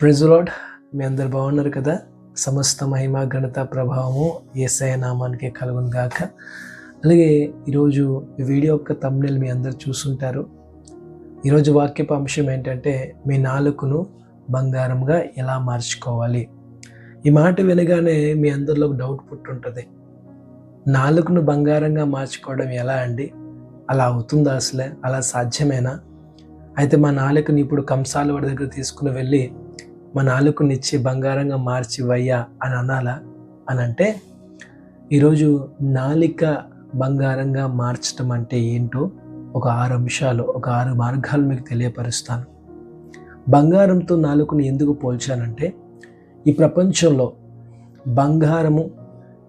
ప్రిజులాడ్ మీ అందరు బాగున్నారు కదా? సమస్త మహిమ ఘనత ప్రభావము ఏసఐ నామానికి కలుగును గాక. అలాగే ఈరోజు వీడియో యొక్క తమ్నెల్ మీ అందరు చూసుంటారు. ఈరోజు వాక్యపు అంశం ఏంటంటే మీ నాలుకను బంగారంగా ఎలా మార్చుకోవాలి? ఈ మాట వినగానే మీ అందరిలో ఒక డౌట్ పుట్టుంటుంది. నాలుకను బంగారంగా మార్చుకోవడం ఎలా అండి? అలా అవుతుందా అసలే? అలా సాధ్యమేనా? అయితే మా నాలుకని ఇప్పుడు కంసాల వాడి దగ్గర తీసుకుని వెళ్ళి మా నాలుకనిచ్చి బంగారంగా మార్చి వయ్యా అని అనాలా? అని అంటే ఈరోజు నాలిక బంగారంగా మార్చడం అంటే ఏంటో ఒక ఆరు అంశాలు ఒక ఆరు మార్గాలు మీకు తెలియపరుస్తాను. బంగారంతో నాలుకను ఎందుకు పోల్చానంటే ఈ ప్రపంచంలో బంగారము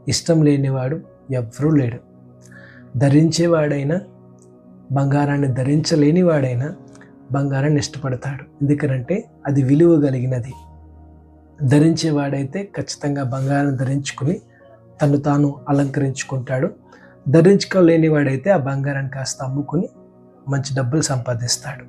ఇష్టం లేనివాడు ఎవరూ లేడు. ధరించేవాడైనా బంగారాన్ని ధరించలేనివాడైనా బంగారాన్ని ఇష్టపడతాడు. ఎందుకనంటే అది విలువ కలిగినది. ధరించేవాడైతే ఖచ్చితంగా బంగారం ధరించుకుని తను తాను అలంకరించుకుంటాడు. ధరించుకోలేనివాడైతే ఆ బంగారాన్ని కాస్త అమ్ముకుని మంచి డబ్బులు సంపాదిస్తాడు.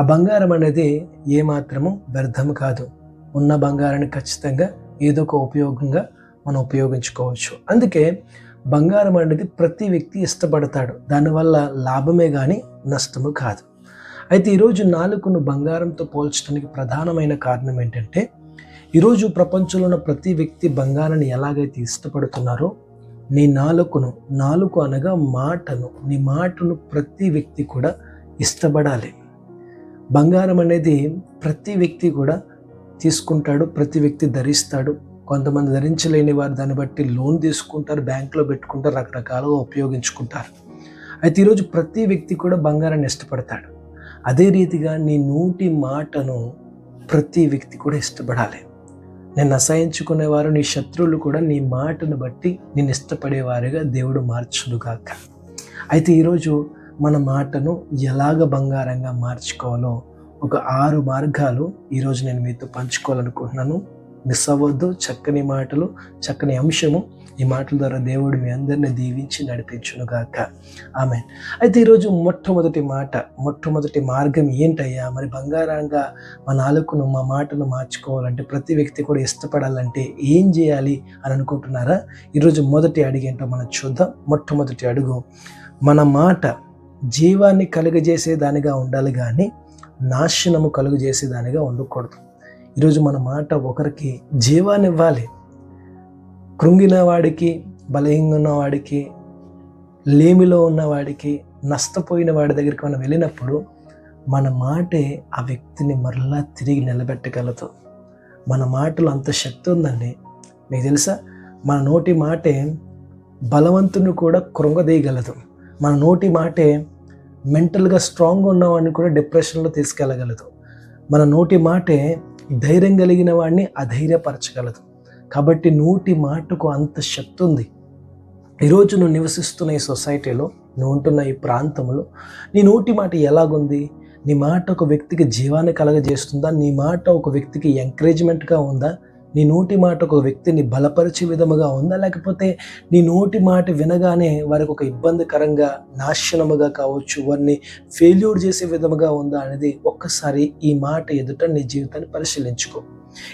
ఆ బంగారం అనేది ఏమాత్రము వ్యర్థం కాదు. ఉన్న బంగారాన్ని ఖచ్చితంగా ఏదో ఒక ఉపయోగంగా మనం ఉపయోగించుకోవచ్చు. అందుకే బంగారం అనేది ప్రతి వ్యక్తి ఇష్టపడతాడు. దానివల్ల లాభమే కానీ నష్టము కాదు. అయితే ఈరోజు నాలుకను బంగారంతో పోల్చడానికి ప్రధానమైన కారణం ఏంటంటే ఈరోజు ప్రపంచంలో ఉన్న ప్రతి వ్యక్తి బంగారాన్ని ఎలాగైతే ఇష్టపడుతున్నారో నీ నాలుకను నాలుక అనగా మాటను నీ మాటను ప్రతి వ్యక్తి కూడా ఇష్టపడాలి. బంగారం అనేది ప్రతి వ్యక్తి కూడా తీసుకుంటాడు ప్రతి వ్యక్తి ధరిస్తాడు. కొంతమంది ధరించలేని వారు దాన్ని బట్టి లోన్ తీసుకుంటారు బ్యాంకులో పెట్టుకుంటారు రకరకాలుగా ఉపయోగించుకుంటారు. అయితే ఈరోజు ప్రతి వ్యక్తి కూడా బంగారాన్ని ఇష్టపడతాడు. అదే రీతిగా నీ నోటి మాటను ప్రతి వ్యక్తి కూడా ఇష్టపడాలి. నేను అసహించుకునేవారు నీ శత్రువులు కూడా నీ మాటను బట్టి నేను ఇష్టపడేవారుగా దేవుడు మార్చుడుగాక అయితే ఈరోజు మన మాటను ఎలాగ బంగారంగా మార్చుకోవాలో ఒక ఆరు మార్గాలు ఈరోజు నేను మీతో పంచుకోవాలనుకుంటున్నాను. మిస్ అవ్వద్దు చక్కని మాటలు చక్కని అంశము ఈ మాటల ద్వారా దేవుడు మీ అందరిని దీవించి నడిపించునుగాక. ఆమె అయితే ఈరోజు మొట్టమొదటి మాట మొట్టమొదటి మార్గం ఏంటయ్యా? మరి బంగారంగా మా నాలుకను మా మాటను మార్చుకోవాలంటే ప్రతి వ్యక్తి కూడా ఇష్టపడాలంటే ఏం చేయాలి అని అనుకుంటున్నారా? ఈరోజు మొదటి అడుగు ఏంటో మనం చూద్దాం. మొట్టమొదటి అడుగు మన మాట జీవాన్ని కలుగజేసేదానిగా ఉండాలి కానీ నాశనము కలుగజేసేదానిగా ఉండకూడదు. ఈరోజు మన మాట ఒకరికి జీవాన్ని ఇవ్వాలి కృంగిన వాడికి బలహీనంగా ఉన్నవాడికి లేమిలో ఉన్నవాడికి నష్టపోయిన వాడి దగ్గరికి మనం వెళ్ళినప్పుడు మన మాటే ఆ వ్యక్తిని మరలా తిరిగి నిలబెట్టగలదు. మన మాటలో అంత శక్తి ఉందండి. మీకు తెలుసా? మన నోటి మాటే బలవంతుని కూడా కృంగదీయగలదు. మన నోటి మాటే మెంటల్గా స్ట్రాంగ్గా ఉన్నవాడిని కూడా డిప్రెషన్లో తీసుకెళ్ళగలదు. మన నోటి మాటే ధైర్యం కలిగిన వాడిని అధైర్యపరచగలదు. కాబట్టి నోటి మాటకు అంత శక్తి ఉంది. ఈరోజు నువ్వు నివసిస్తున్న ఈ సొసైటీలో నువ్వు ఉంటున్న ఈ ప్రాంతంలో నీ నోటి మాట ఎలాగుంది? నీ మాట ఒక వ్యక్తికి జీవాన్ని కలగజేస్తుందా? నీ మాట ఒక వ్యక్తికి ఎంకరేజ్మెంట్గా ఉందా? నీ నోటి మాట ఒక వ్యక్తిని బలపరిచే విధముగా ఉందా? లేకపోతే నీ నోటి మాట వినగానే వారికి ఒక ఇబ్బందికరంగా నాశనముగా కావచ్చు వారిని ఫెయిల్యూర్ చేసే విధముగా ఉందా అనేది ఒక్కసారి ఈ మాట ఎదుట నీ జీవితాన్ని పరిశీలించుకో.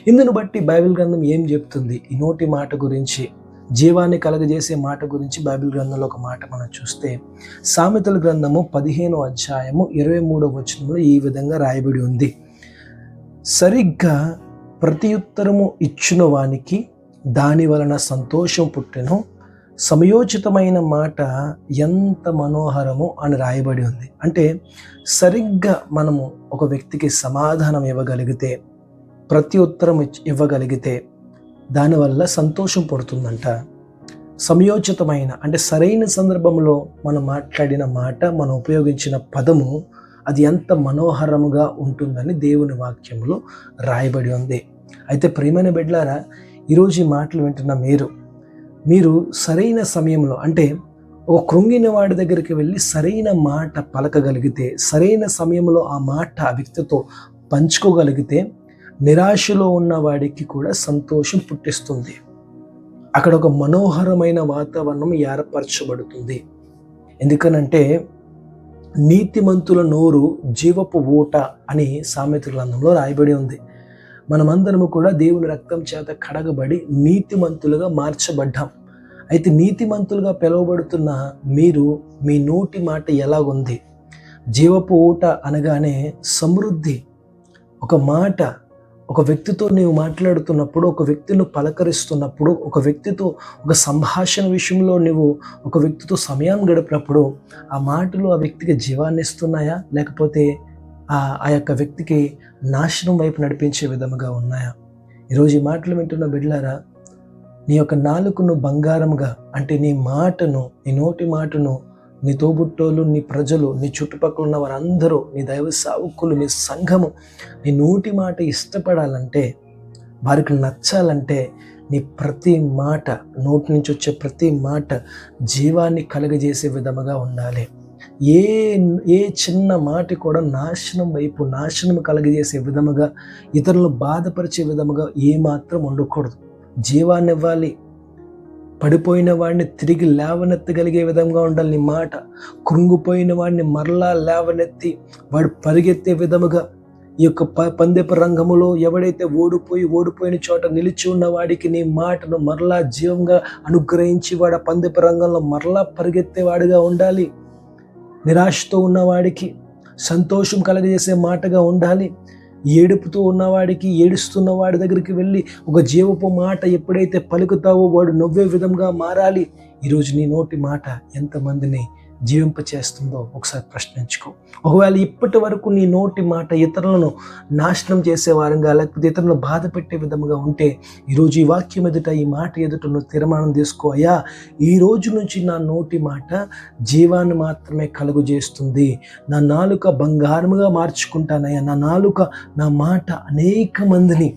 ఇందును బట్టి బైబిల్ గ్రంథం ఏం చెప్తుంది? ఈ నోటి మాట గురించి జీవాన్ని కలగజేసే మాట గురించి బైబిల్ గ్రంథంలో ఒక మాట మనం చూస్తే సామెతల గ్రంథము పదిహేను అధ్యాయము ఇరవై మూడవ వచనంలో ఈ విధంగా రాయబడి ఉంది. సరిగ్గా ప్రతియుత్తరము ఇచ్చిన వానికి దాని వలన సంతోషం పుట్టెను. సమయోచితమైన మాట ఎంత మనోహరము అని రాయబడి ఉంది. అంటే సరిగ్గా మనము ఒక వ్యక్తికి సమాధానం ఇవ్వగలిగితే ప్రతి ఉత్తరం ఇవ్వగలిగితే దానివల్ల సంతోషం పడుతుందంట. సమయోచితమైన అంటే సరైన సందర్భంలో మనం మాట్లాడిన మాట మనం ఉపయోగించిన పదము అది ఎంత మనోహరముగా ఉంటుందని దేవుని వాక్యంలో రాయబడి ఉంది. అయితే ప్రేమైన బిడ్లారా ఈరోజు ఈ మాటలు వింటున్న మీరు మీరు సరైన సమయంలో అంటే ఒక కృంగిన వాడి దగ్గరికి వెళ్ళి సరైన మాట పలకగలిగితే సరైన సమయంలో ఆ మాట ఆ వ్యక్తితో పంచుకోగలిగితే నిరాశలో ఉన్న వాడికి కూడా సంతోషం పుట్టిస్తుంది. అక్కడ ఒక మనోహరమైన వాతావరణం ఏర్పరచబడుతుంది. ఎందుకనంటే నీతిమంతుల నోరు జీవపు ఊట అని సామెత గ్రంథంలో రాయబడి ఉంది. మనమందరము కూడా దేవుని రక్తం చేత కడగబడి నీతిమంతులుగా మార్చబడ్డాం. అయితే నీతిమంతులుగా పిలువబడుతున్న మీరు మీ నోటి మాట ఎలాగుంది? జీవపు ఊట అనగానే సమృద్ధి ఒక మాట ఒక వ్యక్తితో నీవు మాట్లాడుతున్నప్పుడు ఒక వ్యక్తిని పలకరిస్తున్నప్పుడు ఒక వ్యక్తితో ఒక సంభాషణ విషయంలో నువ్వు ఒక వ్యక్తితో సమయం గడిపినప్పుడు ఆ మాటలు ఆ వ్యక్తికి జీవాన్ని ఇస్తున్నాయా? లేకపోతే ఆ ఆ యొక్క వ్యక్తికి నాశనం వైపు నడిపించే విధముగా ఉన్నాయా? ఈరోజు ఈ మాటలు వింటున్న బిడ్లారా నీ యొక్క నాలుకను బంగారముగా అంటే నీ మాటను నీ నోటి మాటను నీ తోబుట్టోలు నీ ప్రజలు నీ చుట్టుపక్కల ఉన్న వారందరూ నీ దైవ సావుకులు నీ సంఘము నీ నోటి మాట ఇష్టపడాలంటే వారికి నచ్చాలంటే నీ ప్రతి మాట నోటి నుంచి వచ్చే ప్రతి మాట జీవాన్ని కలగజేసే విధముగా ఉండాలి. ఏ ఏ చిన్న మాట కూడా నాశనం వైపు నాశనం కలగజేసే విధముగా ఇతరులను బాధపరిచే విధముగా ఏమాత్రం ఉండకూడదు. జీవాన్ని ఇవ్వాలి పడిపోయిన వాడిని తిరిగి లేవనెత్తగలిగే విధంగా ఉండాలి నీ మాట. కృంగిపోయిన వాడిని మరలా లేవనెత్తి వాడు పరిగెత్తే విధముగా ఈ యొక్క ప పందెపు రంగములో ఎవడైతే ఓడిపోయి ఓడిపోయిన చోట నిలిచి ఉన్న వాడికి నీ మాటను మరలా జీవంగా అనుగ్రహించి వాడు ఆ పందెపు రంగంలో మరలా పరిగెత్తేవాడిగా ఉండాలి. నిరాశతో ఉన్నవాడికి సంతోషం కలగజేసే మాటగా ఉండాలి. ఏడుపుతూ ఉన్నవాడికి ఏడుస్తున్న వాడి దగ్గరికి వెళ్ళి ఒక జీవపు మాట ఎప్పుడైతే పలుకుతావో వాడు నవ్వే విధంగా మారాలి. ఈరోజు నీ నోటి మాట ఎంతమందిని జీవింప చేస్తుందో ఒకసారి ప్రశ్నించుకో. ఒకవేళ ఇప్పటి వరకు నీ నోటి మాట ఇతరులను నాశనం చేసే వారంగా లేకపోతే ఇతరులను బాధ పెట్టే విధముగా ఉంటే ఈరోజు ఈ వాక్యం ఎదుట ఈ మాట ఎదుట నువ్వు తీర్మానం తీసుకో. అయ్యా ఈ రోజు నుంచి నా నోటి మాట జీవాన్ని మాత్రమే కలుగు చేస్తుంది నా నాలుక బంగారముగా మార్చుకుంటానయ్యా. నా నాలుక నా మాట అనేక మందిని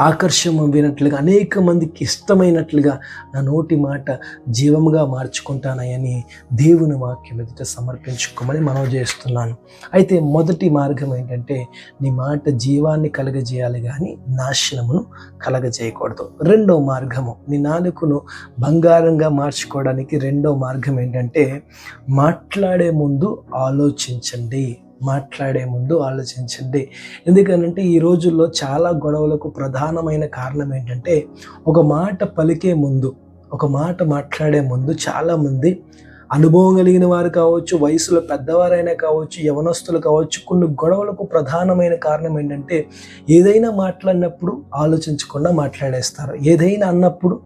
ఆకర్షమైనట్లుగా అనేక మందికి ఇష్టమైనట్లుగా నా నోటి మాట జీవముగా మార్చుకుంటానని దేవుని వాక్యం ఎదుట సమర్పించుకోమని మనం చేస్తున్నాను. అయితే మొదటి మార్గం ఏంటంటే నీ మాట జీవాన్ని కలగజేయాలి కానీ నాశనమును కలగజేయకూడదు. రెండో మార్గము నీ నాలుకను బంగారంగా మార్చుకోవడానికి రెండో మార్గం ఏంటంటే మాట్లాడే ముందు ఆలోచించండి. మాట్లాడే ముందు ఆలోచించండి. ఎందుకనంటే ఈ రోజుల్లో చాలా గొడవలకు ప్రధానమైన కారణం ఏంటంటే ఒక మాట పలికే ముందు ఒక మాట మాట్లాడే ముందు చాలామంది అనుభవం కలిగిన వారు కావచ్చు వయసులో పెద్దవారైనా కావచ్చు యవనస్తులు కావచ్చు కొన్ని గొడవలకు ప్రధానమైన కారణం ఏంటంటే ఏదైనా మాట్లాడినప్పుడు ఆలోచించకుండా మాట్లాడేస్తారు. ఏదైనా అన్నప్పుడు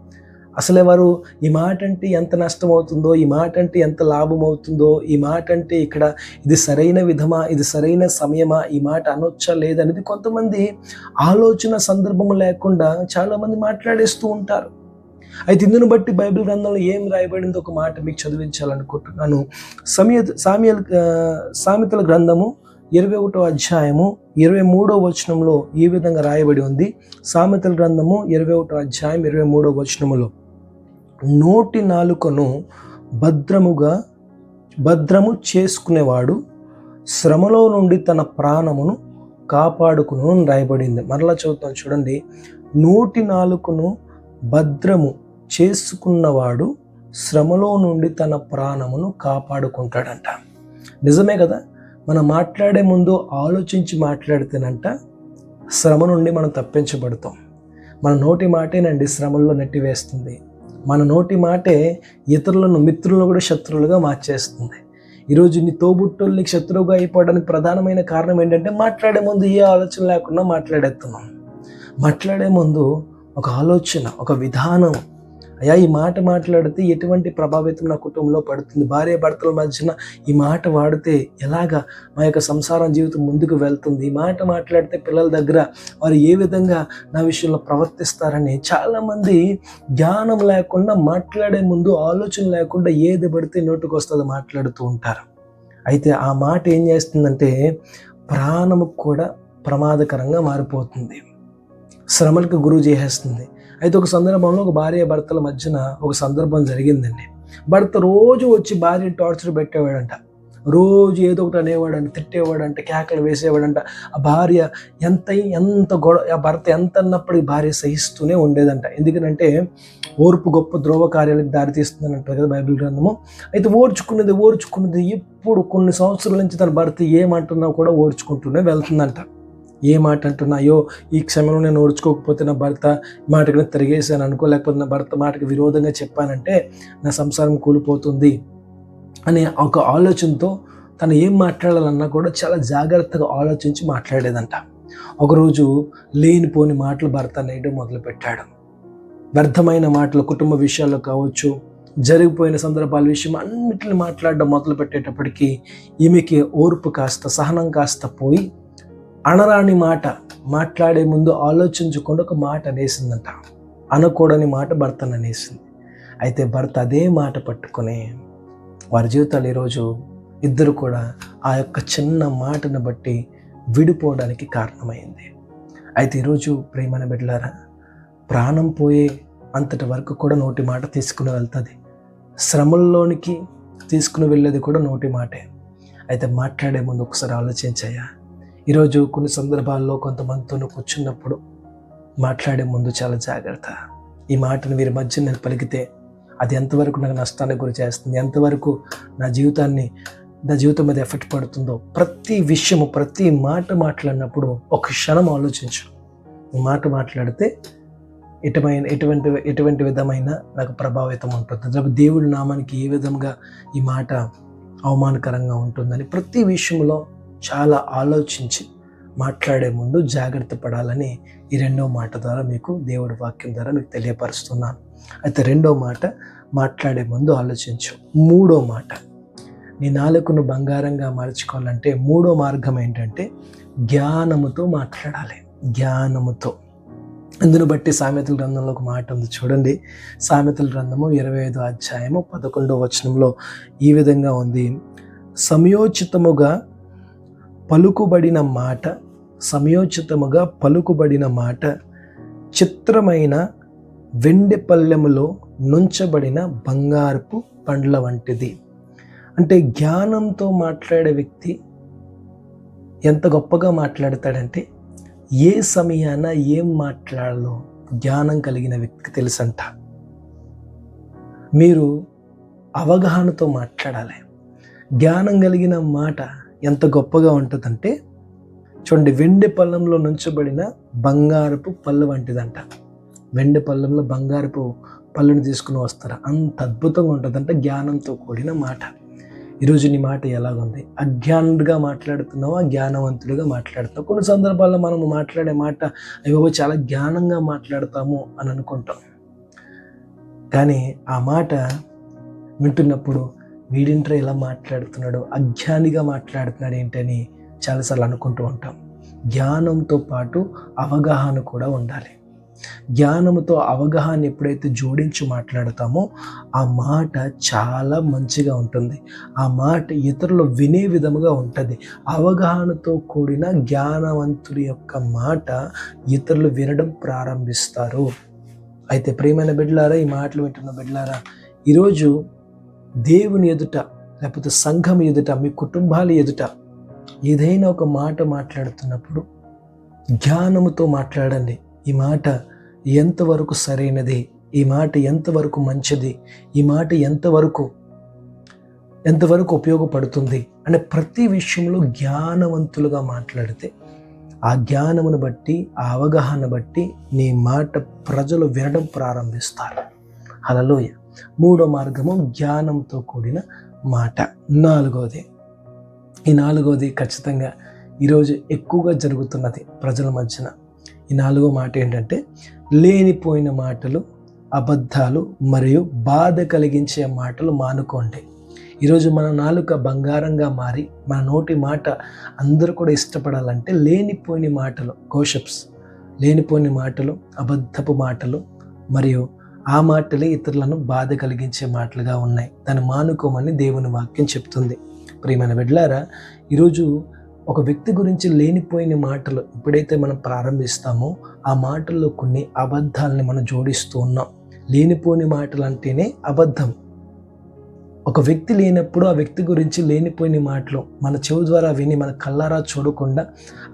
అసలే వారు ఈ మాట అంటే ఎంత నష్టం అవుతుందో ఈ మాట అంటే ఎంత లాభం అవుతుందో ఈ మాట అంటే ఇక్కడ ఇది సరైన విధమా ఇది సరైన సమయమా ఈ మాట అనొచ్చా లేదనేది కొంతమంది ఆలోచన సందర్భం లేకుండా చాలామంది మాట్లాడేస్తూ ఉంటారు. అయితే ఇందును బట్టి బైబిల్ గ్రంథంలో ఏం రాయబడిందో ఒక మాట మీకు చదివించాలనుకుంటున్నాను. సమయ సామ్యల్ సామెతల గ్రంథము ఇరవై ఒకటో అధ్యాయము ఇరవై మూడో వచనంలో ఈ విధంగా రాయబడి ఉంది. సామెతల గ్రంథము ఇరవై ఒకటో అధ్యాయం ఇరవై మూడో వచనములో. నోటి నాలుకను భద్రముగా భద్రము చేసుకునేవాడు శ్రమలో నుండి తన ప్రాణమును కాపాడుకును అని రాయబడింది. మరలా చదువుతాను చూడండి. నోటి నాలుకను భద్రము చేసుకున్నవాడు శ్రమలో నుండి తన ప్రాణమును కాపాడుకుంటాడంట. నిజమే కదా? మనం మాట్లాడే ముందు ఆలోచించి మాట్లాడితేనంట శ్రమ నుండి మనం తప్పించబడతాం. మన నోటి మాటేనండి శ్రమల్లో నెట్టివేస్తుంది. మన నోటి మాటే ఇతరులను మిత్రులను కూడా శత్రువులుగా మార్చేస్తుంది. ఈరోజు నీ తోబుట్టుల్ని శత్రువుగా అయిపోవడానికి ప్రధానమైన కారణం ఏంటంటే మాట్లాడే ముందు ఏ ఆలోచన లేకుండా మాట్లాడేస్తున్నాం. మాట్లాడే ముందు ఒక ఆలోచన ఒక విధానం అయ్యా ఈ మాట మాట్లాడితే ఎటువంటి ప్రభావితం నా కుటుంబంలో పడుతుంది? భార్య భర్తల మధ్యన ఈ మాట వాడితే ఎలాగా మా యొక్క సంసారం జీవితం ముందుకు వెళ్తుంది? ఈ మాట మాట్లాడితే పిల్లల దగ్గర వారు ఏ విధంగా నా విషయంలో ప్రవర్తిస్తారని చాలామంది జ్ఞానం లేకుండా మాట్లాడే ముందు ఆలోచన లేకుండా ఏది పడితే నోటుకు మాట్లాడుతూ ఉంటారు. అయితే ఆ మాట ఏం చేస్తుందంటే ప్రాణము కూడా ప్రమాదకరంగా మారిపోతుంది. శ్రమలకు గురువు చేసేస్తుంది. అయితే ఒక సందర్భంలో ఒక భార్య భర్తల మధ్యన ఒక సందర్భం జరిగిందండి. భర్త రోజు వచ్చి భార్యని టార్చర్ పెట్టేవాడంట. రోజు ఏదో ఒకటి అనేవాడంట తిట్టేవాడంట కేకలు వేసేవాడంట. ఆ భార్య ఎంత ఎంత గొడవ ఆ భర్త ఎంత అన్నప్పటికీ భార్య సహిస్తూనే ఉండేదంట. ఎందుకంటే ఓర్పు గొప్ప ద్రోవ కార్యాలకు దారితీస్తుందని అంటారు కదా బైబిల్ గ్రంథము. అయితే ఓర్చుకున్నది ఓర్చుకున్నది ఎప్పుడు కొన్ని సంవత్సరాల నుంచి తన భర్త ఏమంటున్నా కూడా ఓర్చుకుంటూనే వెళ్తుందంట. ఏ మాట అంటున్నాయో ఈ క్షమంలో నేను ఓడ్చుకోకపోతే నా భర్త మాటకి నేను తిరిగేసాను అనుకో లేకపోతే నా భర్త మాటకి విరోధంగా చెప్పానంటే నా సంసారం కూలిపోతుంది అనే ఒక ఆలోచనతో తను ఏం మాట్లాడాలన్నా కూడా చాలా జాగ్రత్తగా ఆలోచించి మాట్లాడేదంట. ఒకరోజు లేనిపోని మాటలు భర్త నేయడం మొదలుపెట్టాడు. వ్యర్థమైన మాటలు కుటుంబ విషయాల్లో కావచ్చు జరిగిపోయిన సందర్భాల విషయం అన్నిటిని మాట్లాడడం మొదలు పెట్టేటప్పటికీ ఈమెకి ఓర్పు కాస్త సహనం కాస్త పోయి అనరాని మాట మాట్లాడే ముందు ఆలోచించకుండా ఒక మాట అనేసిందంట. అనకూడని మాట భర్తను అనేసింది. అయితే భర్త అదే మాట పట్టుకొని వారి జీవితాలు ఈరోజు ఇద్దరు కూడా ఆ యొక్క చిన్న మాటను బట్టి విడిపోవడానికి కారణమైంది. అయితే ఈరోజు ప్రేమను బిడ్డలారా ప్రాణం పోయే అంతటి వరకు కూడా నోటి మాట తీసుకుని వెళ్తుంది. శ్రమల్లోనికి తీసుకుని వెళ్ళేది కూడా నోటి మాటే. అయితే మాట్లాడే ముందు ఒకసారి ఆలోచించాయా ఈరోజు కొన్ని సందర్భాల్లో కొంతమందితో కూర్చున్నప్పుడు మాట్లాడే ముందు చాలా జాగ్రత్త. ఈ మాటను వీరి మధ్య నేను పలికితే అది ఎంతవరకు నాకు నష్టానికి గురి చేస్తుంది ఎంతవరకు నా జీవితాన్ని నా జీవితం మీద ఎఫెక్ట్ పడుతుందో ప్రతి విషయము ప్రతి మాట మాట్లాడినప్పుడు ఒక క్షణం ఆలోచించు. ఈ మాట మాట్లాడితే ఎటువైన ఎటువంటి ఎటువంటి విధమైన నాకు ప్రభావితం ఉంటుంది. దేవుడి నామానికి ఏ విధంగా ఈ మాట అవమానకరంగా ఉంటుందని ప్రతి విషయంలో చాలా ఆలోచించి మాట్లాడే ముందు జాగ్రత్త పడాలని ఈ రెండో మాట ద్వారా మీకు దేవుడి వాక్యం ద్వారా మీకు తెలియపరుస్తున్నాను. అయితే రెండో మాట మాట్లాడే ముందు ఆలోచించు. మూడో మాట నీ నాలుకను బంగారంగా మార్చుకోవాలంటే మూడో మార్గం ఏంటంటే జ్ఞానముతో మాట్లాడాలి. జ్ఞానముతో. అందును బట్టి సామెతల గ్రంథంలో ఒక మాట ఉంది చూడండి. సామెతల గ్రంథము ఇరవై ఐదు అధ్యాయము పదకొండో వచనంలో ఈ విధంగా ఉంది. సమయోచితముగా పలుకుబడిన మాట సమయోచితముగా పలుకుబడిన మాట చిత్రమైన వెండి పల్లెములో నుంచబడిన బంగారపు పండ్ల వంటిది. అంటే జ్ఞానంతో మాట్లాడే వ్యక్తి ఎంత గొప్పగా మాట్లాడతాడంటే ఏ సమయాన ఏం మాట్లాడాలో జ్ఞానం కలిగిన వ్యక్తికి తెలుసంట. మీరు అవగాహనతో మాట్లాడాలి. జ్ఞానం కలిగిన మాట ఎంత గొప్పగా ఉంటుందంటే చూడండి వెండి పళ్ళంలో నుంచబడిన బంగారపు పళ్ళు వంటిదంట. వెండి పళ్ళంలో బంగారపు పళ్ళుని తీసుకుని వస్తారు. అంత అద్భుతంగా ఉంటుందంట జ్ఞానంతో కూడిన మాట. ఈరోజు నీ మాట ఎలాగుంది? అజ్ఞానుడిగా మాట్లాడుతున్నావా? జ్ఞానవంతుడిగా మాట్లాడుతావు కొన్ని సందర్భాల్లో మనం మాట్లాడే మాట అయ్యో చాలా జ్ఞానంగా మాట్లాడతాము అని అనుకుంటాం. కానీ ఆ మాట వింటున్నప్పుడు వీడింట్రా ఇలా మాట్లాడుతున్నాడు అజ్ఞానిగా మాట్లాడుతున్నాడు ఏంటని చాలాసార్లు అనుకుంటూ ఉంటాం. జ్ఞానంతో పాటు అవగాహన కూడా ఉండాలి. జ్ఞానముతో అవగాహన ఎప్పుడైతే జోడించి మాట్లాడతామో ఆ మాట చాలా మంచిగా ఉంటుంది. ఆ మాట ఇతరులు వినే విధముగా ఉంటుంది. అవగాహనతో కూడిన జ్ఞానవంతుడి యొక్క మాట ఇతరులు వినడం ప్రారంభిస్తారు. అయితే ప్రేమైన బిడ్డలారా ఈ మాటలు వింటున్న బిడ్డలారా ఈరోజు దేవుని ఎదుట లేకపోతే సంఘం ఎదుట మీ కుటుంబాల ఎదుట ఏదైనా ఒక మాట మాట్లాడుతున్నప్పుడు జ్ఞానముతో మాట్లాడండి. ఈ మాట ఎంతవరకు సరైనది? ఈ మాట ఎంతవరకు మంచిది? ఈ మాట ఎంతవరకు ఎంతవరకు ఉపయోగపడుతుంది? అనే ప్రతి విషయంలో జ్ఞానవంతులుగా మాట్లాడితే ఆ జ్ఞానమును బట్టి ఆ అవగాహన బట్టి నీ మాట ప్రజలు వినడం ప్రారంభిస్తారు. అలలోయ మూడో మార్గము జ్ఞానంతో కూడిన మాట. నాలుగవది ఈ నాలుగవది ఖచ్చితంగా ఈరోజు ఎక్కువగా జరుగుతున్నది ప్రజల మధ్యన. ఈ నాలుగో మాట ఏంటంటే లేనిపోయిన మాటలు అబద్ధాలు మరియు బాధ కలిగించే మాటలు మానుకోండి. ఈరోజు మన నాలుక బంగారంగా మారి మన నోటి మాట అందరూ కూడా ఇష్టపడాలంటే లేనిపోయిన మాటలు కోషప్స్ లేనిపోయిన మాటలు అబద్ధపు మాటలు మరియు ఆ మాటలే ఇతరులను బాధ కలిగించే మాటలుగా ఉన్నాయి. దాన్ని మానుకోమని దేవుని వాక్యం చెప్తుంది. ప్రియమైన బిడ్లారా ఈరోజు ఒక వ్యక్తి గురించి లేనిపోయిన మాటలు ఎప్పుడైతే మనం ప్రారంభిస్తామో ఆ మాటల్లో కొన్ని అబద్ధాలని మనం జోడిస్తూ ఉన్నాం. లేనిపోని మాటలు అంటేనే అబద్ధం. ఒక వ్యక్తి లేనప్పుడు ఆ వ్యక్తి గురించి లేనిపోయిన మాటలు మన చెవు ద్వారా విని మన కళ్ళారా చూడకుండా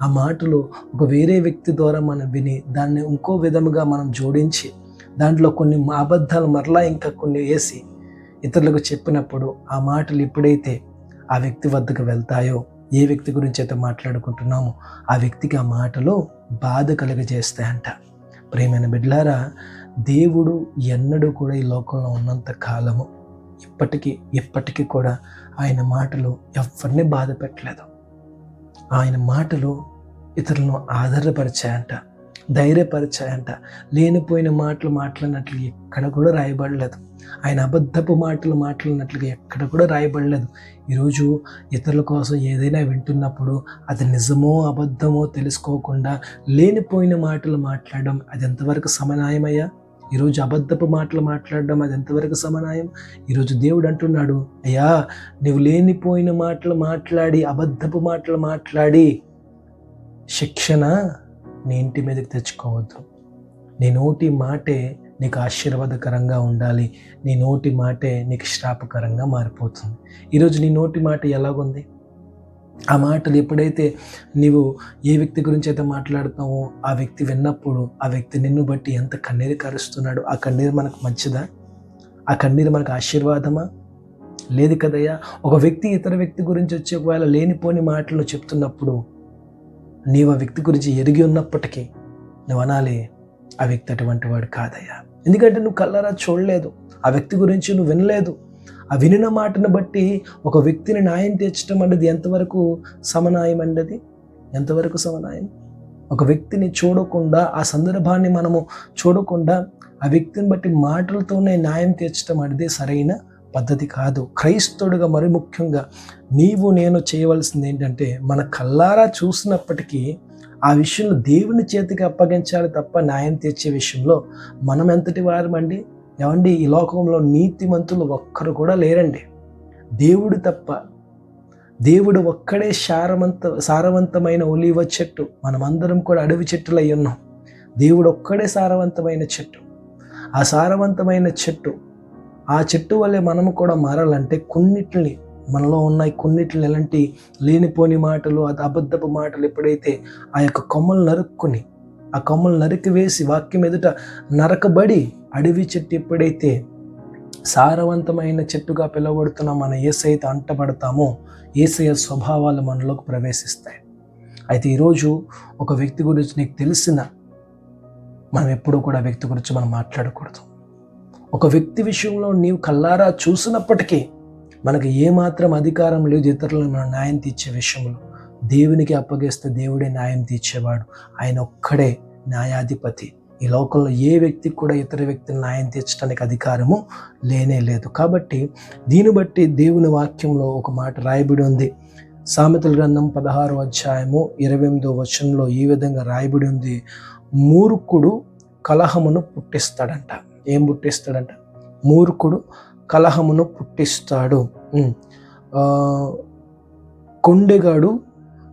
ఆ మాటలు ఒక వేరే వ్యక్తి ద్వారా మనం విని దాన్ని ఇంకో విధముగా మనం జోడించి దాంట్లో కొన్ని అబద్ధాలు మరలా ఇంకా కొన్ని వేసి ఇతరులకు చెప్పినప్పుడు ఆ మాటలు ఎప్పుడైతే ఆ వ్యక్తి వద్దకు వెళ్తాయో ఏ వ్యక్తి గురించి అయితే మాట్లాడుకుంటున్నామో ఆ వ్యక్తికి ఆ మాటలు బాధ కలుగజేస్తాయంట. ప్రేమైన బిడ్లారా దేవుడు ఎన్నడూ కూడా ఈ లోకంలో ఉన్నంత కాలము ఇప్పటికీ ఇప్పటికీ కూడా ఆయన మాటలు ఎవరిని బాధ పెట్టలేదు. ఆయన మాటలు ఇతరులను ఆధారపరిచాయంట. ధైర్యపరిచాయంట. లేనిపోయిన మాటలు మాట్లాడినట్లు ఎక్కడ కూడా రాయబడలేదు. ఆయన అబద్ధపు మాటలు మాట్లాడినట్లుగా ఎక్కడ కూడా రాయబడలేదు. ఈరోజు ఇతరుల కోసం ఏదైనా వింటున్నప్పుడు అది నిజమో అబద్ధమో తెలుసుకోకుండా లేనిపోయిన మాటలు మాట్లాడడం అది ఎంతవరకు సమన్యాయమయ్యా ఈరోజు అబద్ధపు మాటలు మాట్లాడడం అది ఎంతవరకు సమన్యాయం ఈరోజు దేవుడు అంటున్నాడు అయ్యా నువ్వు లేనిపోయిన మాటలు మాట్లాడి అబద్ధపు మాటలు మాట్లాడి శిక్షణ నీ ఇంటి మీదకి తెచ్చుకోవద్దు. నీ నోటి మాటే నీకు ఆశీర్వాదకరంగా ఉండాలి. నీ నోటి మాటే నీకు శ్రాపకరంగా మారిపోతుంది. ఈరోజు నీ నోటి మాట ఎలాగుంది? ఆ మాటలు ఎప్పుడైతే నీవు ఏ వ్యక్తి గురించి అయితే మాట్లాడుతావో ఆ వ్యక్తి విన్నప్పుడు ఆ వ్యక్తి నిన్ను బట్టి ఎంత కన్నీరు కరుస్తున్నాడు ఆ కన్నీరు మనకు మంచిదా? ఆ కన్నీరు మనకు ఆశీర్వాదమా? లేదు కదయ్యా. ఒక వ్యక్తి ఇతర వ్యక్తి గురించి వచ్చి ఒకవేళ లేనిపోని మాటలు చెప్తున్నప్పుడు నీవు ఆ వ్యక్తి గురించి ఎరిగి ఉన్నప్పటికీ నువ్వు అనాలి ఆ వ్యక్తి అటువంటి వాడు కాదయ్యా. ఎందుకంటే నువ్వు కల్లరా చూడలేదు ఆ వ్యక్తి గురించి నువ్వు వినలేదు. ఆ వినిన మాటను బట్టి ఒక వ్యక్తిని న్యాయం తీర్చడం అనేది ఎంతవరకు సమన్యాయం అండి ఎంతవరకు సమన్యాయం ఒక వ్యక్తిని చూడకుండా ఆ సందర్భాన్ని మనము చూడకుండా ఆ వ్యక్తిని బట్టి మాటలతోనే న్యాయం తీర్చడం అనేది సరైన పద్ధతి కాదు. క్రైస్తవుడిగా మరి ముఖ్యంగా నీవు నేను చేయవలసింది ఏంటంటే మన కల్లారా చూసినప్పటికీ ఆ విషయంలో దేవుని చేతికి అప్పగించాలి తప్ప న్యాయం తీర్చే విషయంలో మనం ఎంతటి వారమండి? ఏమండి? ఈ లోకంలో నీతిమంతులు ఒక్కరు కూడా లేరండి. దేవుడు తప్ప దేవుడు ఒక్కడే సారవంత సారవంతమైన ఒలివ చెట్టు. మనమందరం కూడా అడవి చెట్టులై ఉన్నాం. దేవుడు ఒక్కడే సారవంతమైన చెట్టు. ఆ సారవంతమైన చెట్టు ఆ చెట్టు వల్లే మనము కూడా మారాలంటే కొన్నిటిని మనలో ఉన్నాయి కొన్నిటిని ఎలాంటి లేనిపోని మాటలు అది అబద్ధపు మాటలు ఎప్పుడైతే ఆ యొక్క కొమ్మలు నరుక్కుని ఆ కొమ్మలు నరికి వేసి వాక్యం ఎదుట నరకబడి అడవి చెట్టు ఎప్పుడైతే సారవంతమైన చెట్టుగా పిలువబడుతున్న మన ఏసైతే అంటబడతామో ఏసయ స్వభావాలు మనలోకి ప్రవేశిస్తాయి. అయితే ఈరోజు ఒక వ్యక్తి గురించి నీకు తెలిసిన మనం ఎప్పుడూ కూడా వ్యక్తి గురించి మనం మాట్లాడకూడదు. ఒక వ్యక్తి విషయంలో నీవు కల్లారా చూసినప్పటికీ మనకు ఏమాత్రం అధికారం లేదు ఇతరులను మనం న్యాయం తీర్చే విషయంలో. దేవునికి అప్పగిస్తే దేవుడే న్యాయం తీర్చేవాడు. ఆయన ఒక్కడే న్యాయాధిపతి. ఈ లోకంలో ఏ వ్యక్తికి కూడా ఇతర వ్యక్తిని న్యాయం తీర్చడానికి అధికారము లేనే లేదు. కాబట్టి దీన్ని బట్టి దేవుని వాక్యంలో ఒక మాట రాయబడి ఉంది. సామెతల గ్రంథం పదహారు అధ్యాయము ఇరవై ఎనిమిదో వచనంలో ఈ విధంగా రాయబడి ఉంది. మూర్ఖుడు కలహమును పుట్టిస్తాడంట. ఏం పుట్టిస్తాడంట? మూర్ఖుడు కలహమును పుట్టిస్తాడు. కొండెగాడు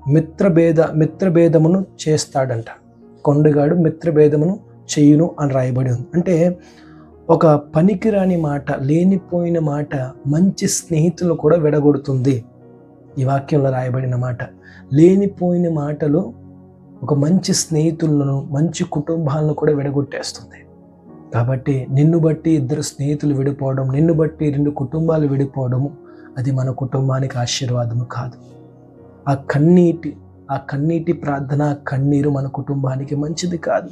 మిత్రభేద మిత్రభేదమును చేస్తాడంట. కొండగాడు మిత్రభేదమును చేయును అని రాయబడి ఉంది. అంటే ఒక పనికిరాని మాట లేనిపోయిన మాట మంచి స్నేహితులను కూడా విడగొడుతుంది. ఈ వాక్యంలో రాయబడిన మాట. లేనిపోయిన మాటలు ఒక మంచి స్నేహితులను మంచి కుటుంబాలను కూడా విడగొట్టేస్తుంది. కాబట్టి నిన్ను బట్టి ఇద్దరు స్నేహితులు విడిపోవడం నిన్ను బట్టి రెండు కుటుంబాలు విడిపోవడము అది మన కుటుంబానికి ఆశీర్వాదము కాదు. ఆ కన్నీటి ఆ కన్నీటి ప్రార్థన కన్నీరు మన కుటుంబానికి మంచిది కాదు.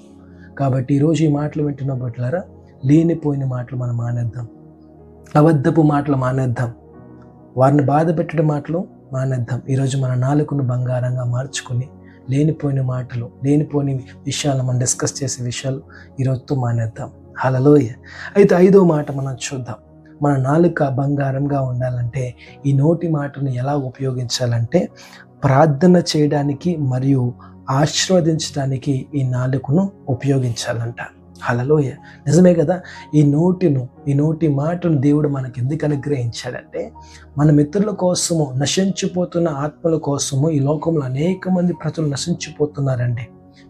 కాబట్టి ఈరోజు ఈ మాటలు వింటున్న బట్లారా లేనిపోయిన మాటలు మనం మానేద్దాం. అబద్ధపు మాటలు మానేద్దాం. వారిని బాధ పెట్టడం మాటలు మానేద్దాం. ఈరోజు మన నాలుగును బంగారంగా మార్చుకుని లేనిపోయిన మాటలు లేనిపోని విషయాలు మనం డిస్కస్ చేసే విషయాలు ఈరోజుతో మానేద్దాం. హలలోయ అయితే ఐదో మాట మనం చూద్దాం. మన నాలుక బంగారంగా ఉండాలంటే ఈ నోటి మాటను ఎలా ఉపయోగించాలంటే ప్రార్థన చేయడానికి మరియు ఆశీర్వదించడానికి ఈ నాలుకను ఉపయోగించాలంట. హలలోయ నిజమే కదా? ఈ నోటిను ఈ నోటి మాటను దేవుడు మనకి ఎందుకు అనుగ్రహించాడంటే మన మిత్రుల కోసము నశించిపోతున్న ఆత్మల కోసము ఈ లోకంలో అనేక మంది ప్రజలు నశించిపోతున్నారండి.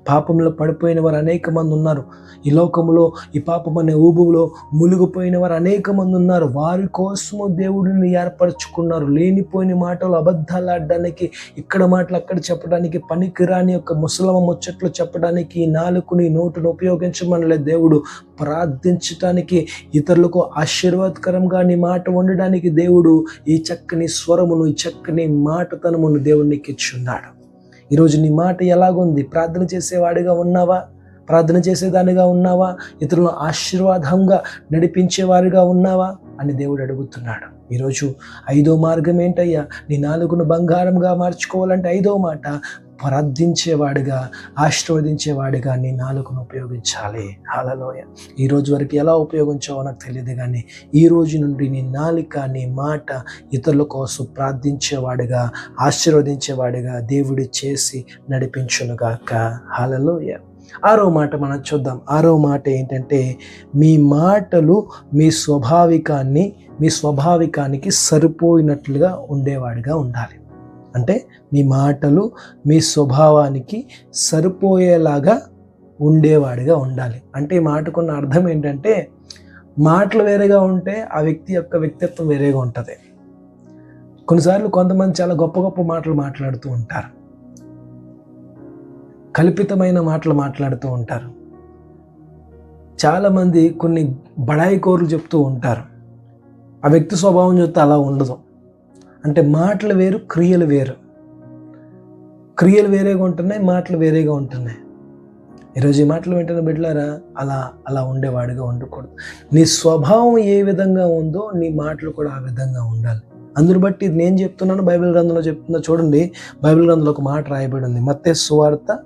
పాపంలో పడిపోయిన వారు అనేక మంది ఉన్నారు. ఈ లోకంలో ఈ పాపం అనే ఊబులో మునిగిపోయిన వారు అనేక మంది ఉన్నారు. వారి కోసము దేవుడిని ఏర్పరచుకున్నారు. లేనిపోయిన మాటలు అబద్ధాలు ఆడడానికి ఇక్కడ మాటలు అక్కడ చెప్పడానికి పనికిరాని యొక్క ముసలమ్మ ముచ్చట్లు చెప్పడానికి ఈ నాలుగుని నోటును ఉపయోగించమనలే దేవుడు. ప్రార్థించటానికి ఇతరులకు ఆశీర్వాదకరంగా నీ మాట ఉండడానికి దేవుడు ఈ చక్కని స్వరమును ఈ చక్కని మాటతనమును దేవునికి ఇచ్చున్నాడు. ఈరోజు నీ మాట ఎలాగుంది? ప్రార్థన చేసేవాడిగా ఉన్నావా? ప్రార్థన చేసేదానిగా ఉన్నావా? ఇతరులను ఆశీర్వాదంగా నడిపించేవారిగా ఉన్నావా? అని దేవుడు అడుగుతున్నాడు. ఈరోజు ఐదో మార్గం ఏంటయ్యా? నీ నాలుగును బంగారంగా మార్చుకోవాలంటే ఐదో మాట ప్రార్థించేవాడిగా ఆశీర్వదించేవాడిగా నీ నాలుగును ఉపయోగించాలి. హాలలోయ ఈ రోజు వరకు ఎలా ఉపయోగించావో నాకు తెలియదు కానీ ఈ రోజు నుండి నీ నాలిక నీ మాట ఇతరుల కోసం ప్రార్థించేవాడిగా ఆశీర్వదించేవాడిగా దేవుడి చేసి నడిపించునుగాక. హలలోయ ఆరో మాట మనం చూద్దాం. ఆరో మాట ఏంటంటే మీ మాటలు మీ స్వభావికాన్ని మీ స్వాభావికానికి సరిపోయినట్లుగా ఉండేవాడిగా ఉండాలి. అంటే మీ మాటలు మీ స్వభావానికి సరిపోయేలాగా ఉండేవాడిగా ఉండాలి. అంటే ఈ మాటకున్న అర్థం ఏంటంటే మాటలు వేరేగా ఉంటే ఆ వ్యక్తి యొక్క వ్యక్తిత్వం వేరేగా ఉంటుంది. కొన్నిసార్లు కొంతమంది చాలా గొప్ప గొప్ప మాటలు మాట్లాడుతూ ఉంటారు. కల్పితమైన మాటలు మాట్లాడుతూ ఉంటారు. చాలామంది కొన్ని బడాయి కోర్లు చెప్తూ ఉంటారు. ఆ వ్యక్తి స్వభావం చూస్తే అలా ఉండదు. అంటే మాటలు వేరు క్రియలు వేరు. క్రియలు వేరేగా ఉంటున్నాయి మాటలు వేరేగా ఉంటున్నాయి. ఈరోజు ఈ మాటలు వింటున్న బిడ్డలారా అలా అలా ఉండేవాడిగా ఉండకూడదు. నీ స్వభావం ఏ విధంగా ఉందో నీ మాటలు కూడా ఆ విధంగా ఉండాలి. అందుని బట్టి నేను చెప్తున్నాను బైబిల్ గ్రంథంలో చెప్తున్నా చూడండి. బైబిల్ గ్రంథంలో ఒక మాట రాయబడి ఉంది. మత్తే సువార్త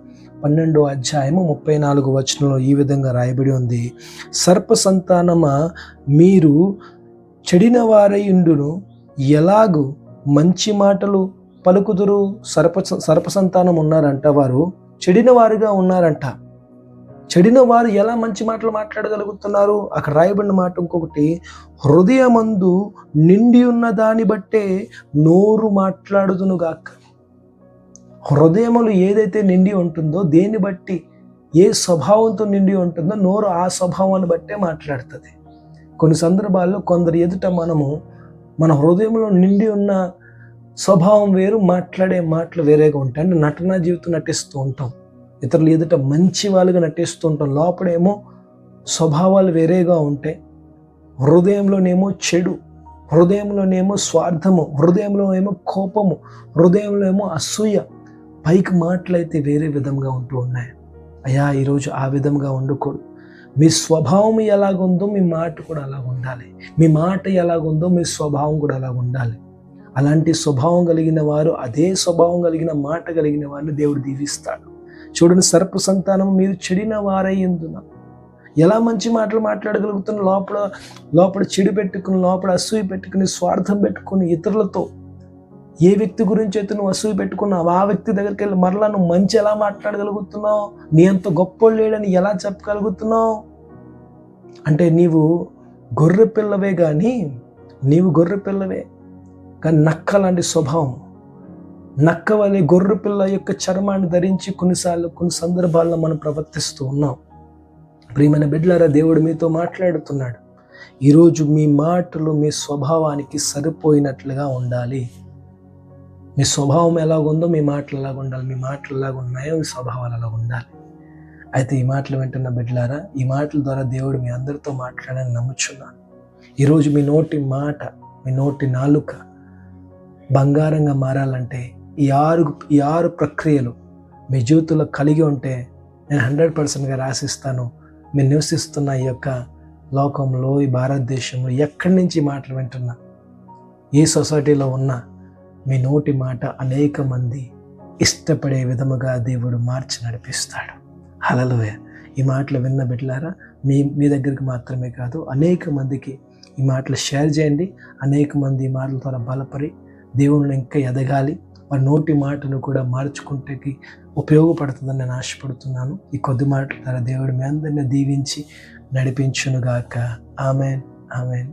పన్నెండో అధ్యాయము ముప్పై నాలుగు వచనంలో ఈ విధంగా రాయబడి ఉంది. సర్ప సంతానమా మీరు చెడిన వారయుండును ఎలాగూ మంచి మాటలు పలుకుదురు సర్ప సర్పసంతానం ఉన్నారంట వారు చెడిన వారుగా ఉన్నారంట. చెడిన వారు ఎలా మంచి మాటలు మాట్లాడగలుగుతున్నారు? అక్కడ రాయబడిన మాట ఇంకొకటి హృదయమందు నిండి ఉన్న దాన్ని బట్టే నోరు మాట్లాడుదునుగాక హృదయములు ఏదైతే నిండి ఉంటుందో దేన్ని బట్టి ఏ స్వభావంతో నిండి ఉంటుందో నోరు ఆ స్వభావాన్ని బట్టే మాట్లాడుతుంది. కొన్ని సందర్భాల్లో కొందరు ఎదుట మనము మన హృదయంలో నిండి ఉన్న స్వభావం వేరు మాట్లాడే మాటలు వేరేగా ఉంటాయి. అంటే నటన జీవితం నటిస్తూ ఉంటాం. ఇతరులు ఎదుట మంచి వాళ్ళుగా నటిస్తూ ఉంటాం. లోపడేమో స్వభావాలు వేరేగా ఉంటాయి. హృదయంలోనేమో చెడు హృదయంలోనేమో స్వార్థము హృదయంలోనేమో కోపము హృదయంలో ఏమో అసూయ. పైకి మాటలైతే వేరే విధంగా ఉంటూ ఉన్నాయి. అయ్యా ఈరోజు ఆ విధంగా ఉండకూడదు మీ స్వభావం ఎలాగుందో మీ మాట కూడా అలాగ ఉండాలి. మీ మాట ఎలాగుందో మీ స్వభావం కూడా అలాగ ఉండాలి. అలాంటి స్వభావం కలిగిన వారు అదే స్వభావం కలిగిన మాట కలిగిన వారిని దేవుడు దీవిస్తాడు. చూడండి సర్ప సంతానం మీరు చెడిన వారై ఎందున? ఎలా మంచి మాటలు మాట్లాడగలుగుతున్న లోపల లోపల చెడు పెట్టుకుని లోపల అసూయ పెట్టుకుని స్వార్థం పెట్టుకుని ఇతరులతో ఏ వ్యక్తి గురించి అయితే నువ్వు అసూయ పెట్టుకున్నావు ఆ వ్యక్తి దగ్గరికి వెళ్ళి మరలా నువ్వు మంచి ఎలా మాట్లాడగలుగుతున్నావు? నీ అంత గొప్ప లేడని ఎలా చెప్పగలుగుతున్నావు? అంటే నీవు గొర్రె పిల్లవే కానీ నీవు గొర్రె పిల్లవే. కానీ నక్క లాంటి స్వభావం. నక్క వలె గొర్రె పిల్ల యొక్క చర్మాన్ని ధరించి కొన్నిసార్లు కొన్ని సందర్భాల్లో మనం ప్రవర్తిస్తూ ఉన్నాం. ప్రియమైన బిడ్డలారా దేవుడు మీతో మాట్లాడుతున్నాడు. ఈరోజు మీ మాటలు మీ స్వభావానికి సరిపోయినట్లుగా ఉండాలి. మీ స్వభావం ఎలాగుందో మీ మాటలు ఎలాగ ఉండాలి మీ మాటలు ఎలాగ ఉన్నాయో మీ స్వభావాలు ఎలాగ ఉండాలి అయితే ఈ మాటలు వింటున్న బిడ్డలారా ఈ మాటల ద్వారా దేవుడు మీ అందరితో మాట్లాడని నమ్ముచున్నాను. ఈరోజు మీ నోటి మాట మీ నోటి నాలుక బంగారంగా మారాలంటే ఈ ఆరు ఈ ఆరు ప్రక్రియలు మీ జీవితంలో కలిగి ఉంటే నేను హండ్రెడ్ పర్సెంట్గా రాసిస్తాను. మీరు నివసిస్తున్న ఈ యొక్క లోకంలో ఈ భారతదేశంలో ఎక్కడి నుంచి మాటలు వింటున్నా? ఏ సొసైటీలో ఉన్నా మీ నోటి మాట అనేక మంది ఇష్టపడే విధముగా దేవుడు మార్చి నడిపిస్తాడు. హలలోయ ఈ మాటలు విన్న బిడ్డలారా మీ మీ దగ్గరికి మాత్రమే కాదు అనేక మందికి ఈ మాటలు షేర్ చేయండి. అనేక మంది ఈ మాటల ద్వారా బలపరి దేవుని ఇంకా ఎదగాలి. వారి నోటి మాటను కూడా మార్చుకుంటేకి ఉపయోగపడుతుందని నేను ఆశపడుతున్నాను. ఈ కొద్ది మాటల ద్వారా దేవుడు మీ అందరినీ దీవించి నడిపించునుగాక. ఆమెన్. ఆమెన్.